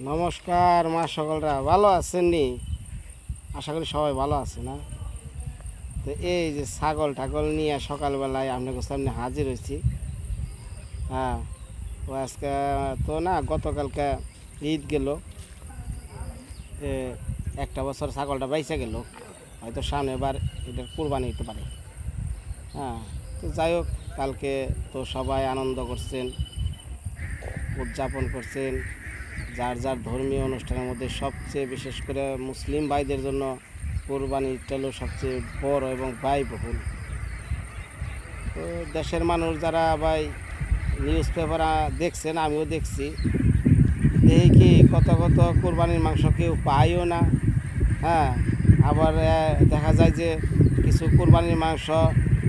নমস্কার, মা সকলরা। ভালো আছেন নি আশা করি সবাই ভালো আছে, না? তো এই যে ছাগল ঠাগল নিয়ে সকালবেলায় আপনাদের সামনে হাজির হয়েছি। হ্যাঁ ও আজকে তো না, গতকালকে ঈদ গেল। একটা বছর ছাগলটা বাইসে গেল। হয়তো সামনে এবার এটার কুরবানি হতে পারে। হ্যাঁ তো যাই হোক, কালকে তো সবাই আনন্দ করছেন, উদযাপন করছেন। যার যার ধর্মীয় অনুষ্ঠানের মধ্যে সবচেয়ে বিশেষ করে মুসলিম ভাইদের জন্য কোরবানিটা হলো সবচেয়ে বড় এবং ব্যয়বহুল। তো দেশের মানুষ যারা ভাই নিউজ পেপার দেখছেন, আমিও দেখছি। দেখি কি কত কত কোরবানির মাংস কেউ পায়ও না? হ্যাঁ আবার দেখা যায় যে কিছু কোরবানির মাংস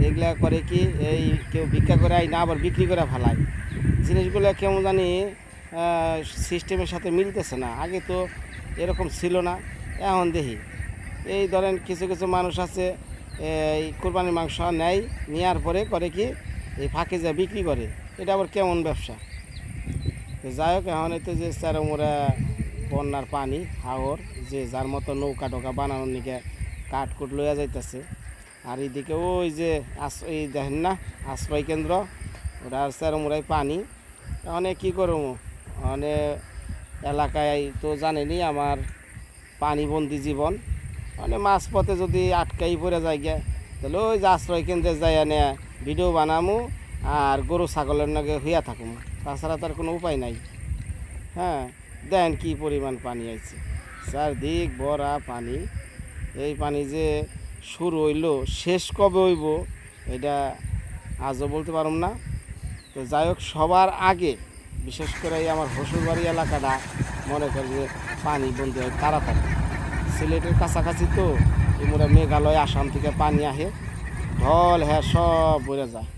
এগুলা করে কি এই কেউ ভিক্ষা করে আই না, আবার বিক্রি করে ফেলায়। জিনিসগুলো কেমন জানি সিস্টেমের সাথে মিলতেছে না। আগে তো এরকম ছিল না, এখন দেখি। এই ধরেন কিছু কিছু মানুষ আছে, এই কোরবানির মাংস নেয় নেওয়ার পরে করে কি, এই ফাঁকে যা বিক্রি করে। এটা আবার কেমন ব্যবসা? তো যাই হোক, এখন তো যে চারমোড়া বন্যার পানি, হাওর, যে যার মতো নৌকা টোকা বানানোর নিকে কাঠ কুট লইয়া যাইতেছে। আর এইদিকে ওই যে আশ্রয় দেখেন না, আশ্রয় কেন্দ্র ওটা আর চারমোড়ায় পানি। অনেক কী করব? অনেক এলাকায় তো জানেনি আমার পানিবন্দি জীবন। মানে মাঝপথে যদি আটকাই পড়ে যায় গিয়া তাহলে ওই আশ্রয় কেন্দ্রে যাই এনে ভিডিও বানামু আর গরু ছাগলের নাগে হইয়া থাকুম। তাছাড়া তার কোনো উপায় নাই। হ্যাঁ দেন কি পরিমাণ পানি আইছে। চারদিক ভরা পানি। এই পানি যে শুরু হইল, শেষ কবে হইব, এটা আজও বলতে পারুম না। তো যাই হোক, সবার আগে বিশেষ করে এই আমার শ্বশুরবাড়ি এলাকাটা, মনে করি যে পানি বন্ধ হয় তাড়াতাড়ি। সিলেটের কাছাকাছি তো এমরা মেঘালয়, আসাম থেকে পানি আহে, ঢল হ্যাঁ সব বলে যায়।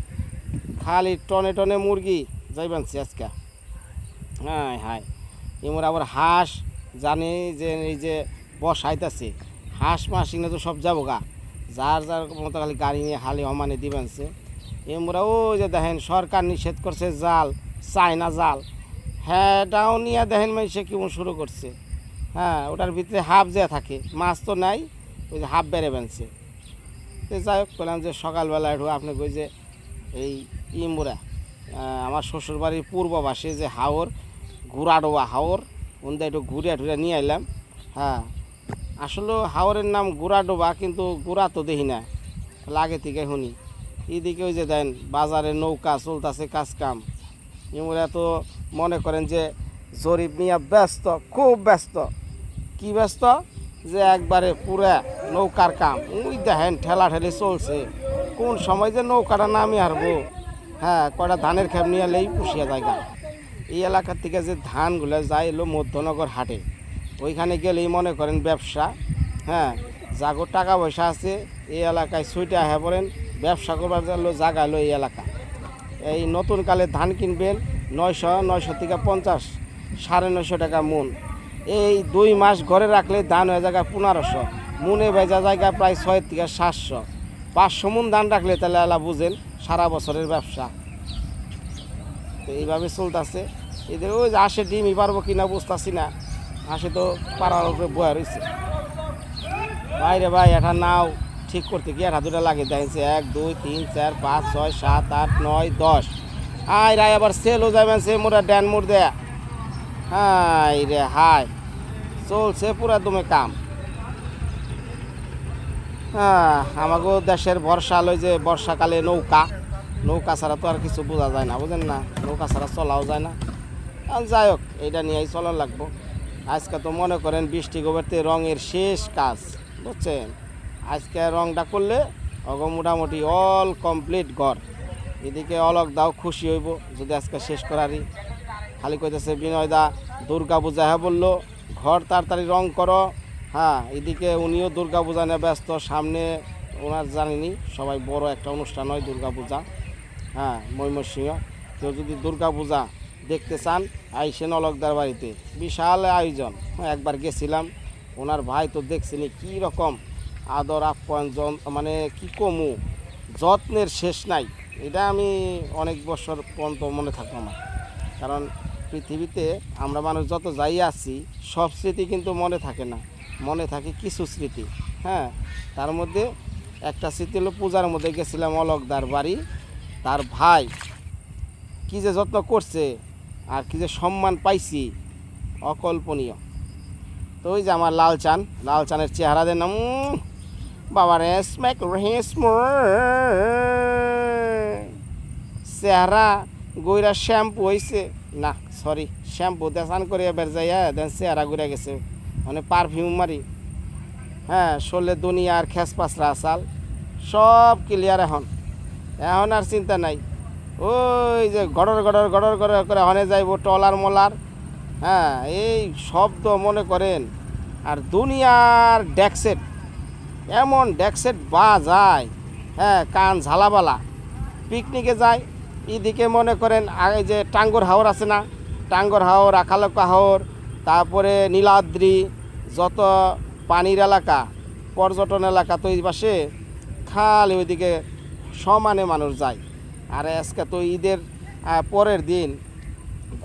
খালি টনে টনে মুরগি যাইবেন আজকে। হ্যাঁ হ্যাঁ এমর আবার হাঁস, জানি যে এই যে বসাইতেছে হাঁস মাস এগুলো তো সব যাব গা। যার যার মতো খালি গাড়ি নিয়ে হালি হমানে দিবেনছে। এমরা ওই যে দেখেন সরকার নিষেধ করছে জাল চায়না জাল। হ্যাঁটাও নিয়ে দেখেন মানে সে কেমন শুরু করছে। হ্যাঁ ওটার ভিতরে হাফ যে থাকে, মাছ তো নাই, ওই যে হাফ বেড়ে বেনছে তো যাই হোক, বললাম যে সকালবেলা একটু আপনি কই যে এই ইমুরা আমার শ্বশুরবাড়ির পূর্ব পাশে যে হাওর গুড়াডোবা হাওর ওনটা একটু ঘুরে টুরে নিয়ে এলাম হ্যাঁ আসলে হাওরের নাম গুড়াডোবা, কিন্তু গুড়া তো দেখি না, লাগে থেকে শুনি। এদিকে ওই যে দেন, বাজারে নৌকা চলতেছে কাজ কাম ইমরা তো মনে করেন যে জরিপ নিয়ে ব্যস্ত, খুব ব্যস্ত। কি ব্যস্ত? যে একবারে পুরা নৌকার কাম। ওই দেখেন ঠেলা ঠেলি চলছে। কোন সময় যে নৌকাটা নামে হারবো হ্যাঁ কয়টা ধানের খেপ নিয়ে এলেই পুষিয়া জায়গা। এই এলাকার থেকে যে ধানগুলো যায় এলো মধ্যনগর হাটে। ওইখানে গেলেই মনে করেন ব্যবসা। হ্যাঁ যাগো টাকা পয়সা আছে, এই এলাকায় সুইটে আহে বলেন, ব্যবসা করবার জন্য জায়গা এই এলাকা। এই নতুন কালে ধান কিনবেন নয়শো নয়শো থেকে পঞ্চাশ, সাড়ে নয়শো টাকা মন। এই দুই মাস ঘরে রাখলে ধান হয়ে জায়গা পনেরোশো, মুনে ভেজা জায়গা প্রায় ছয় থেকে সাতশো। পাঁচশো মন ধান রাখলে তাহলে এলা বুঝেন সারা বছরের ব্যবসা। তো এইভাবে চলতেছে। এদের ওই যে আসে ডিমই পারব কিনা বুঝতেছি না। আসে তো পাড়ার উপরে বয়া রয়েছে। বাইরে ভাই, এটা নাও। ঠিক করতে গিয়ে এটা দুটা লাগে দেখছে এক, দুই, তিন, চার, পাঁচ, ছয়, সাত, আট, নয়, দশ। হাই রায় আবার সেলও যাবেন সে মোটা ড্যান মোড় দেয়া। হাই রে হাই চলছে পুরা দমে কাম। হ্যাঁ আমাকেও দেশের বর্ষা লই যে বর্ষাকালে নৌকা। নৌকা ছাড়া তো আর কিছু বোঝা যায় না, বুঝেন না? নৌকা ছাড়া চলাও যায় না। যাই হোক, এইটা নিয়েই চলা লাগবো। আজকে তো মনে করেন বৃষ্টি গোবরতে রঙের শেষ কাজ, বুঝছেন? আজকে রংটা করলে অগ মোটামুটি অল কমপ্লিট ঘর। এদিকে অলক দাও খুশি হইব, যদি আজকে শেষ করারই। খালি কইতেছে, বিনয় দা, দুর্গা পূজা হ্যাঁ বলল, ঘর তাড়াতাড়ি রং করো। হ্যাঁ এদিকে উনিও দুর্গা পূজা নিয়ে ব্যস্ত, সামনে ওনার জানেনি, সবাই বড় একটা অনুষ্ঠান হয় দুর্গা পূজা। হ্যাঁ ময়মনসিংহ। কেউ যদি দুর্গা পূজা দেখতে চান, আইসেন অলকদার বাড়িতে। বিশাল আয়োজন। একবার গেছিলাম, ওনার ভাই তো দেখছিনি, কী রকম? আদর আপ্যায়ন, যন- মানে কি কমু, যত্নের শেষ নাই। এটা আমি অনেক বছর পর্যন্ত মনে থাকব না। কারণ পৃথিবীতে আমরা মানুষ যত যাই আছি সব স্মৃতি কিন্তু মনে থাকে না। মনে থাকে কিছু স্মৃতি হ্যাঁ? তার মধ্যে একটা স্মৃতি হলো পূজার মধ্যে গেছিলাম অলকদার বাড়ি। তার ভাই কী যে যত্ন করছে আর কী যে সম্মান পাইছি, অকল্পনীয়। তো ওই যে আমার লাল চান লাল চানের চেহারা দেন বাবা রে স্ম্যাক চেহারা, গইরা শ্যাম্পু হইছে। না সরি শ্যাম্পু দিয়ে স্নান করে এবার যাইয়া দেন চেহারা ঘুরে গেছে। মানে পারফিউম মারি। হ্যাঁ শোলে দুনিয়া আর খেস পাসরা আসাল। সব ক্লিয়ার এখন। এখন আর চিন্তা নাই। ওই যে গড়র গড়র গড়র গড়র করে হনে যাইব টলার মলার। হ্যাঁ এই শব্দ মনে করেন। আর দুনিয়ার ডেকসেট এমন ডেকসেট বা যায় হ্যাঁ কান ঝালাবালা। পিকনিকে যায়, এদিকে মনে করেন আগে যে টাঙ্গর হাওর আছে না, টাঙ্গর হাওর, আখালকা হাওর, তারপরে নীলাদ্রি, যত পানির এলাকা, পর্যটন এলাকা তো এই পাশে, খালি ওইদিকে সমানে মানুষ যায়। আর আজকে তো ঈদের পরের দিন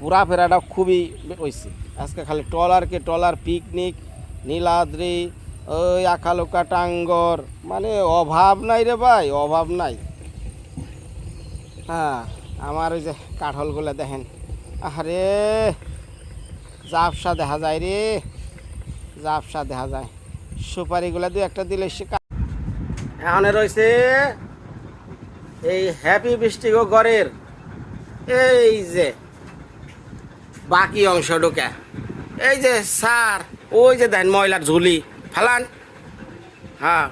ঘোরাফেরাটা খুবই হয়েছে আজকে খালি ট্রলারকে ট্রলার, পিকনিক, নীলাদ্রি ওই আখালুকা টাঙ্গর মানে অভাব নাই রে ভাই, অভাব নাই। হ্যাঁ আমার ওই যে কাঠলগুলো দেখেন। আরে জাপসা দেখা যায় রে জাপসা দেখা যায়। সুপারিগুলা দু একটা দিলে সে এখানে রয়েছে এই হ্যাপি বৃষ্টিগো গড়ের এই যে, বাকি অংশ ঢোকা। এই যে সার ওই যে দেন ময়লার ঝুলি। ফেলান। হ্যাঁ।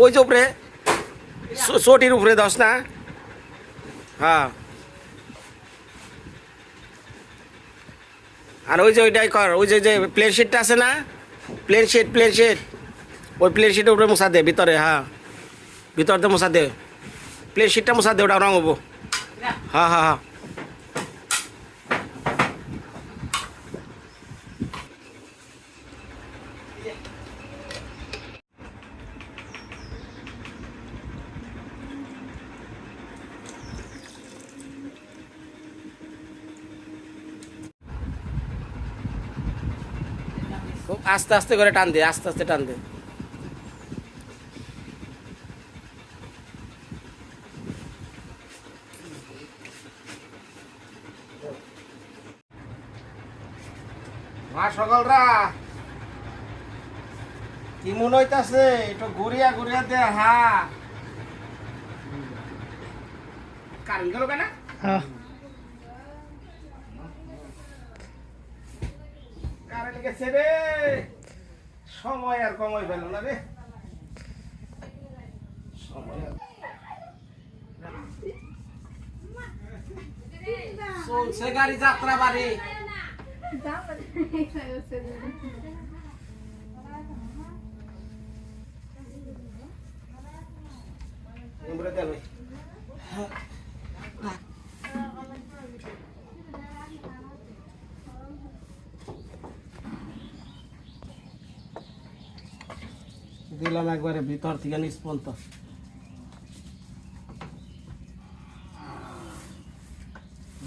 ওই যে উপরে। চটির উপরে দশ না? হ্যাঁ। আর ওই যে ওইটাই কর, ওই যে যে প্লেন শিটটা আছে না? প্লেন শিট প্লেন শিট ওই প্লেন শিটের উপরে মশা দে, ভিতরে হ্যাঁ। ভিতর মশা দে। প্লেন শিটটা মশা দে, ওটা রং হব। হ্যাঁ হ্যাঁ হ্যাঁ। আস্তে আস্তে করে টান দে আস্তে আস্তে টান দে। মা সকালরা কি মনে হইতাছে? একটু ঘুরিয়া ঘুরিয়া দে হা। কারেন্ট গেল কেনা কারেন্ট গেছে রে সময় আর কমই পেল না রে সময় আর- চলছে গাড়ি যাত্রা বাড়ি নম্বরে দেন ওই। দিলাম একবারে ভিতর থেকে নিষ্পন্ত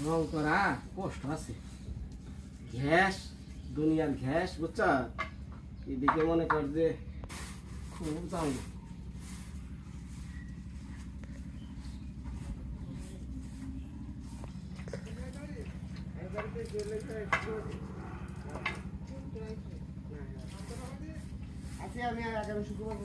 রং করা, কষ্ট আছে। গ্যাস দুনিয়ার গ্যাস বুঝছ? এদিকে মনে কর যে খুব দাম আছি আমি, আগামী শুক্রবার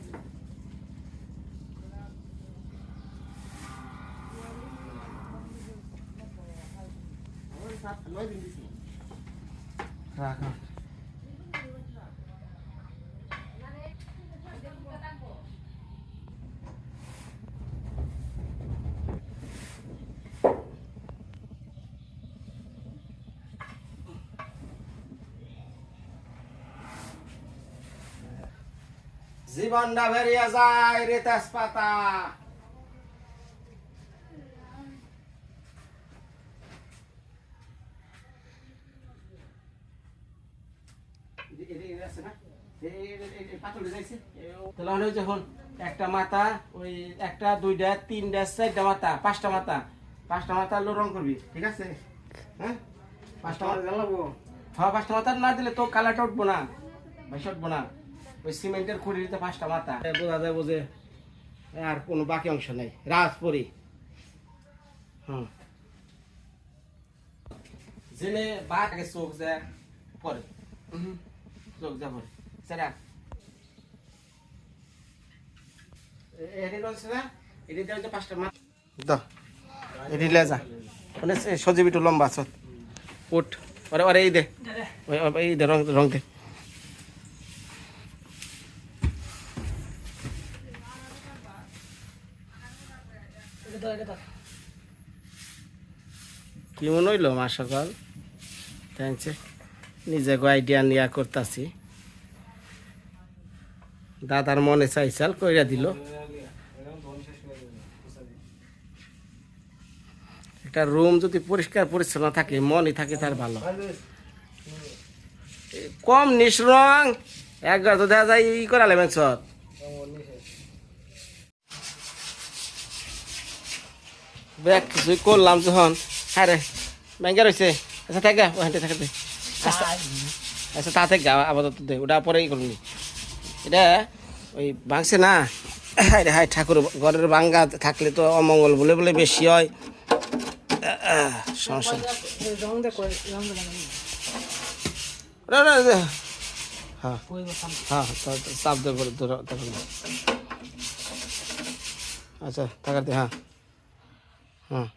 জীবনটা বেরিয়ে যায় রে তেজপাতা তাহলে যখন একটা মাথা ওই একটা দুইটা তিনটা চারটা মাথা পাঁচটা মাথা পাঁচটা মাথা রং করবি ঠিক আছে? হ্যাঁ? পাঁচটা মাথা জ্বালাবো হ্যাঁ পাঁচটা মাথা না দিলে তো কালারটা উঠবো না ভাইসা উঠবো না। ওই সিমেন্টের খুঁড়িতে পাঁচটা মাথা। বোঝা যায় বোঝে আর কোনো বাকি অংশ নেই। রাজপুরি। হুম। জেনে বাঘ আগে চোখ যায় পরে। হুম, চোখ যায় পরে সেটা এটি রয়েছে না এটি দেওয়া পাঁচটা মাথা দাও এটি লে যা। মানে সজীব একটু লম্বা আছে উঠ। ওরে ওরে এই দে। এই দে রং রং দে। কি মনে হইল মা সকাল থ্যাংকস নিজে আইডিয়া নিয়া করতাছি। দাদার মনে চাইছাল কইরা দিল। একটা রুম যদি পরিষ্কার পরিচ্ছন্ন থাকে, মনই থাকে তার ভালো। কম নিস রং একবার তো দেখা যায়, ই করালে মেনসত ব্যাগ কিছুই করলাম যখন। হ্যাঁ রে ব্যাংকে রয়েছে আচ্ছা থাকে ওখানটা থাকে আচ্ছা। আচ্ছা তা থেকে আপাতত দে, ওটা পরেই করবি। এটা ওই ভাঙছে না। হায় ঠাকুর, ঘরের ভাঙ্গা থাকলে তো অমঙ্গল বলে বলে বেশি হয়। সমস্যা। হ্যাঁ। হ্যাঁ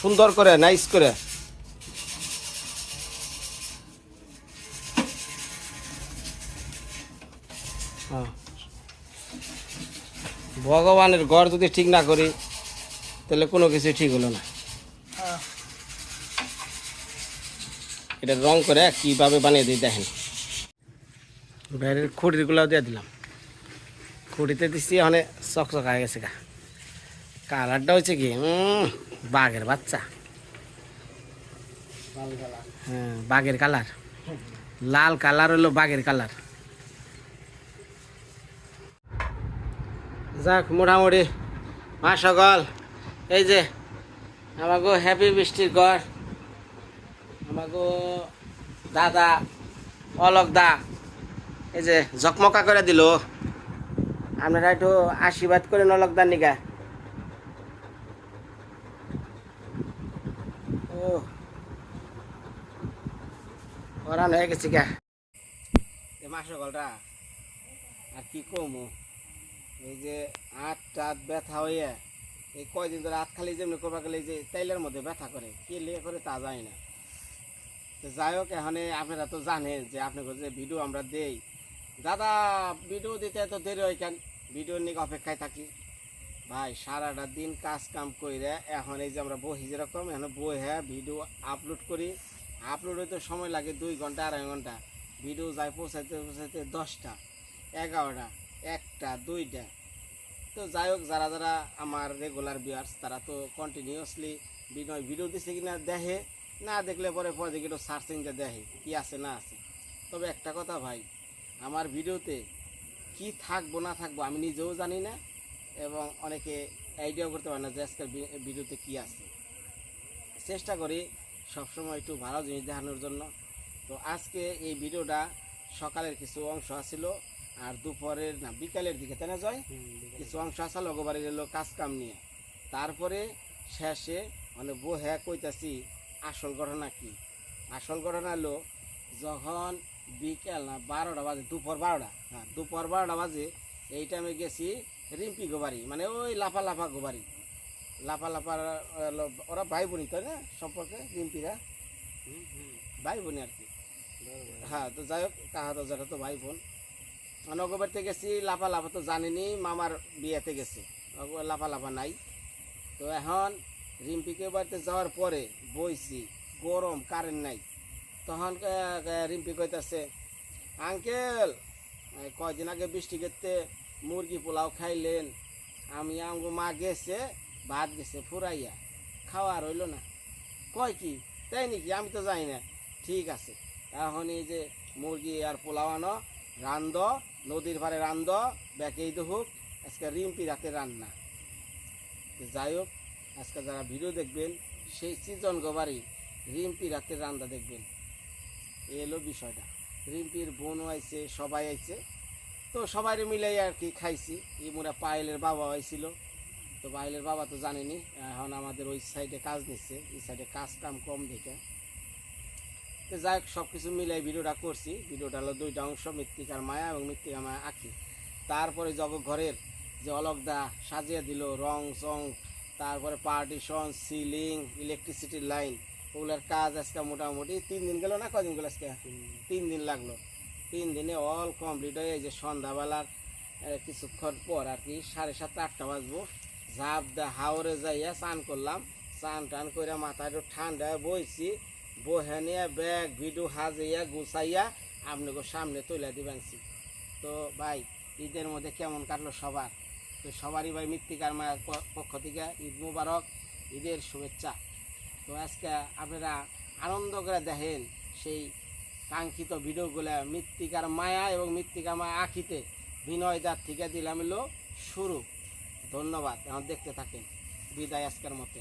সুন্দর করে নাইস করে। ভগবানের ঘর যদি ঠিক না করি তাহলে কোনো কিছু ঠিক হলো না। এটা রং করে কীভাবে বানিয়ে দিই দেখেন। বাইরের খুঁটিগুলো দিয়ে দিলাম। খুঁটিতে দিচ্ছি ওখানে চকচক হয়ে গেছে গা। কালারটা হচ্ছে কি বাঘের বাচ্চা। হ্যাঁ বাঘের কালার। লাল কালার হলো বাঘের কালার। যাক, মোটামুটি। মা সকল, এই যে আমাকে হ্যাপি বৃষ্টির ঘর। আমাকে দাদা, অলক দা, এই যে ঝকমকা করে দিল। আপনারা একটু আশীর্বাদ করেন অলক দার নিকা ও হয়ে গেছি গা। এ মা সকলটা, আর কি কমু? এই যে হাত টাত ব্যথা হয়ে এই কয়দিন ধরে হাত খালি যেমনি করবা গেলে যে তেলের মধ্যে ব্যথা করে, কি লিয়ে করে তা যায় না। তো যাই হোক, এখানে আপনারা তো জানেন যে আপনাকে যে ভিডিও আমরা দেই, দাদা ভিডিও দিতে এত দেরি হয় কেন? ভিডিও নিয়ে অপেক্ষায় থাকি। ভাই, সারাটা দিন কাজ কাম করে এখন এই যে আমরা বহি যেরকম, এখন বই হ্যাঁ ভিডিও আপলোড করি। আপলোড হইতে সময় লাগে দুই ঘণ্টা, আড়াই ঘণ্টা। ভিডিও যায় পৌঁছাইতে পৌঁছাইতে দশটা, এগারোটা। একটা, দুইটা। তো যাই হোক, যারা যারা আমার রেগুলার ভিউয়ার্স তারা তো কন্টিনিউয়াসলি বিনয় ভিডিও দিচ্ছে কিনা দেখে, না দেখলে পরে পরে দেখে একটু সার্চিং যে দেখে কি আছে, না আছে। তবে একটা কথা ভাই, আমার ভিডিওতে কি থাকব, না থাকব আমি নিজেও জানি না এবং অনেকে আইডিয়াও করতে পারে না যে আজকের ভিডিওতে কি আছে। চেষ্টা করি সবসময় একটু ভালো জিনিস দেখানোর জন্য। তো আজকে এই ভিডিওটা সকালের কিছু অংশ আছিল। আর দুপুরের না বিকালের দিকে তাই না জয়? কিছু অংশ আসা লগবাড়ির এলো কাজ কাম নিয়ে। তারপরে শেষে মানে বো হ্যাঁ কইতাছি আসল ঘটনা কি? আসল ঘটনা হলো যখন বিকেল না বারোটা বাজে দুপুর বারোটা হ্যাঁ দুপুর বারোটা বাজে এই টাইমে গেছি রিম্পি গোবারি মানে ওই লাফা লাফা গোবারি লাফা লাফা ওরা ভাই বোনই তাই না সম্পর্কে রিম্পিরা? ভাই বোনই আর কি। হ্যাঁ তো যাই হোক কাহা তো যেটা তো ভাই বোন নগবাড়িতে গেছি লাফা লাফা তো জানিনি, মামার বিয়েতে গেছে। লাফা লাফা নাই। তো এখন রিম্পিকে বাড়িতে যাওয়ার পরে বইছি, গরম কারেন্ট নাই। তখন রিম্পি কইতাছে, আঙ্কেল কয়দিন আগে বৃষ্টি করতে মুরগি পোলাও খাইলেন। আমি আমগো মা গেছে, ভাত গেছে ফুরাইয়া, খাওয়া রইল না। কয় কি? তাই নাকি? আমি তো যাই না। ঠিক আছে। এখন এই যে মুরগি আর পোলাও আনো রান্ধ, নদীর পাড়ে রান্ধ ব্যাকেই তো হোক আজকে রিম্পি রাতে রান্না। যাই হোক, আজকে যারা ভিডিও দেখবেন, সেই চিজন গোবারি রিম্পি রাতের রান্দা দেখবেন। এই এলো বিষয়টা। রিম্পির বোনও আইছে, সবাই আইছে। তো সবাই মিলাই আর কি খাইছি। এই মোরা পায়েলের বাবা আইছিল। তো পায়েলের বাবা তো জানেনি, এখন আমাদের ওই সাইডে কাজ নিচ্ছে। এই সাইডে কাজ কাম কম দেখে। তো যাই হোক সব কিছু মিলাই ভিডিওটা করছি। ভিডিওটা হলো দুইটা অংশ মৃত্তিকার মায়া এবং মৃত্তিকার মায়া আঁকি তারপরে জগ ঘরের যে অলকদা সাজিয়ে দিল রং চং তারপরে পার্টিশন সিলিং ইলেকট্রিসিটির লাইন ওগুলোর কাজ আজকে মোটামুটি তিন দিন গেল না কদিন গেল আজকে? তিন দিন। লাগল। তিন দিনে অল কমপ্লিট হয়ে এই যে সন্ধ্যাবেলার কিছুক্ষণ পর আর কি সাড়ে সাতটা আটটা বাজবো। ঝাপ দা হাওরে যাইয়া স্নান করলাম। স্নান টান করে মাথা একটু ঠান্ডায় বইছি। বহে নিয়ে ব্যাগ ভিডিও হাজিয়া গুছাইয়া আপনাকে সামনে তুলে দিবেনছি। তো ভাই, ঈদের মধ্যে কেমন কাটলো সবার? তো সবারই ভাই মৃত্তিকার মায়ের পক্ষ থেকে ঈদ মুবারক, ঈদের শুভেচ্ছা। তো আজকে আপনারা আনন্দ করে দেখেন সেই কাঙ্ক্ষিত ভিডিওগুলো মৃত্তিকার মায়া এবং মৃত্তিকার মায়া আঁকিতে বিনয়দার থেকে দিলাম শুরু। ধন্যবাদ। এখন দেখতে থাকেন। বিদায় আজকের মতে।